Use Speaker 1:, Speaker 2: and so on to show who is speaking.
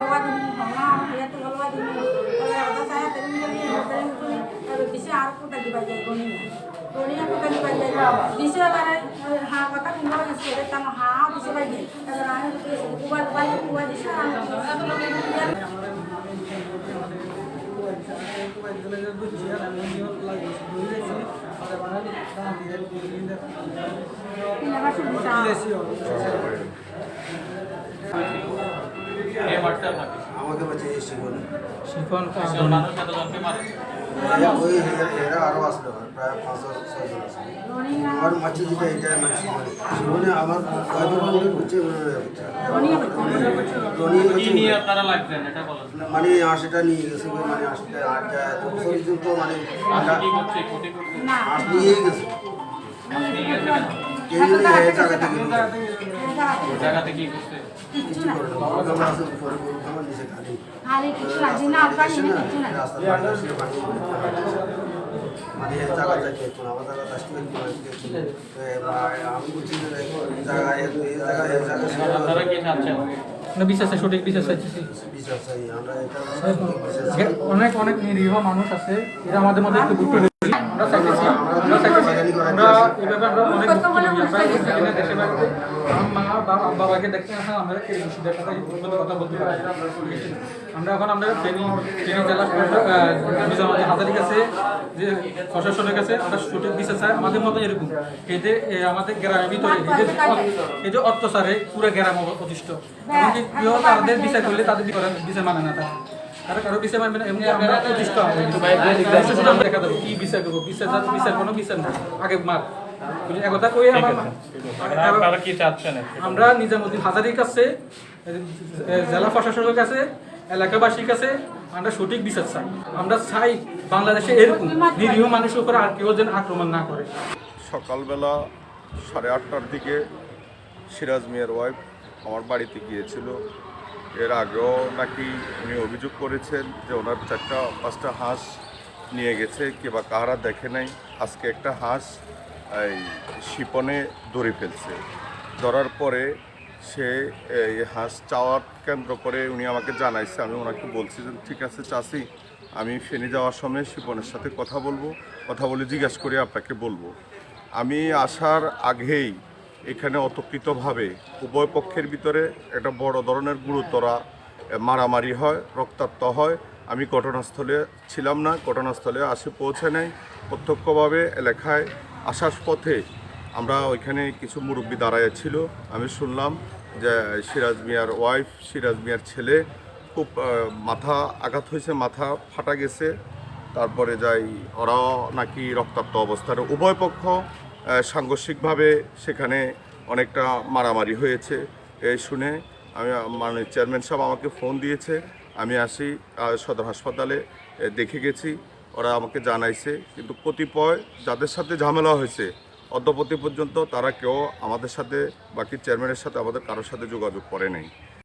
Speaker 1: কে মারতে আপনাকে
Speaker 2: আমাকে বাঁচে এসে বলে
Speaker 3: শিফন।
Speaker 1: কিশোর মানুষ কতজনকে মারে।
Speaker 2: ওই এরা- এরা আরও আসলো প্রায় পাঁচশো ছয়জন আমার মাছি যেটা এটা মানে আমার হচ্ছে মানে আশিটা নিয়ে গেছে মানে আশিটা আটটা এত বছর পর্যন্ত মানে
Speaker 1: করছে
Speaker 2: আট নিয়ে গেছে।
Speaker 1: নিয়ে গেছে কেন?
Speaker 2: এই জন্য এই জায়গা থেকে কিছু না কামরা আছে
Speaker 4: না পানি না কিছু না।
Speaker 2: মানে জায়গা থেকে আমার জায়গা আসতে আমি বলছি জায়গা এই জায়গা এই জায়গা
Speaker 1: আপনারা কি চাচ্ছেন
Speaker 3: না বিশ্বাসে সঠিক বিশ্বাস চাইতেছি
Speaker 2: বিশ্বাস চাই আমরা এটা
Speaker 3: অনেক অনেক নিরীহ মানুষ আছে এরা আমাদের মধ্যে একটু আমাদের মতো এরকম এদের এ, আমাদের গ্রামের ভিতরে এই যে অত্যাচারে পুরো গ্রাম অতিষ্ঠ এমনকি কেউ তাদের বিচার করলে তাদের বিচার- মানে না তারা কারও বিচার মানবে না এমনি আমরা আমরা দেখা কি বিচার করব বিচার বিচার কোনো বিচার না আগে মার? একথা কই আমার
Speaker 1: আপনারা কি চাচ্ছেন
Speaker 3: আমরা নিজামুদ্দিন হাজারির কাছে জেলা প্রশাসনের কাছে এলাকাবাসীর কাছে আমরা সঠিক বিচার চাই আমরা চাই বাংলাদেশে এরকম নিরীহ মানুষের উপর আর কেউ যেন আক্রমণ না করে।
Speaker 5: সকালবেলা সাড়ে আটটার দিকে সিরাজ মিয়ার ওয়াইফ আমার বাড়িতে গিয়েছিল। এর আগেও নাকি উনি অভিযোগ করেছেন যে ওনার চারটা পাঁচটা হাঁস নিয়ে গেছে কিংবা কাহারা দেখে নাই। আজকে একটা হাঁস, এই শিপনে ধরে ফেলছে। ধরার পরে সে, এই হাঁস চাওয়ার কেন্দ্র করে উনি আমাকে জানাইছে। আমি ওনাকে বলছি যে, ঠিক আছে চাষি আমি ফেনে যাওয়ার সময় শিপনের সাথে কথা বলব। কথা বলে জিজ্ঞাসা করে আপনাকে বলব। আমি আসার আগেই এখানে অতর্কিতভাবে উভয় পক্ষের ভিতরে একটা বড় ধরনের গুরুতরা মারামারি হয়, রক্তাক্ত হয়। আমি ঘটনাস্থলে ছিলাম না, ঘটনাস্থলে আসে পৌঁছে নাই। প্রত্যক্ষভাবে এলাকায় আসার পথে আমরা ওইখানে কিছু মুরব্বী দাঁড়ায় ছিল। আমি শুনলাম যে সিরাজ মিয়ার ওয়াইফ সিরাজ মিয়ার ছেলে খুব মাথা আঘাত হয়েছে, মাথা ফাটা গেছে। তারপরে যাই, ওরাও নাকি রক্তাক্ত অবস্থার উভয় পক্ষ সাংঘর্ষিকভাবে সেখানে অনেকটা মারামারি হয়েছে। এই শুনে আমি মাননীয় চেয়ারম্যান সাহেব আমাকে ফোন দিয়েছে। আমি আসি সদর হাসপাতালে দেখে গেছি। ওরা আমাকে জানাইছে। কিন্তু কতিপয় যাদের সাথে ঝামেলা হয়েছে অদ্যপতি পর্যন্ত তারা কেউ আমাদের সাথে, বাকি চেয়ারম্যানের সাথে আমাদের কারোর সাথে যোগাযোগ করে নাই।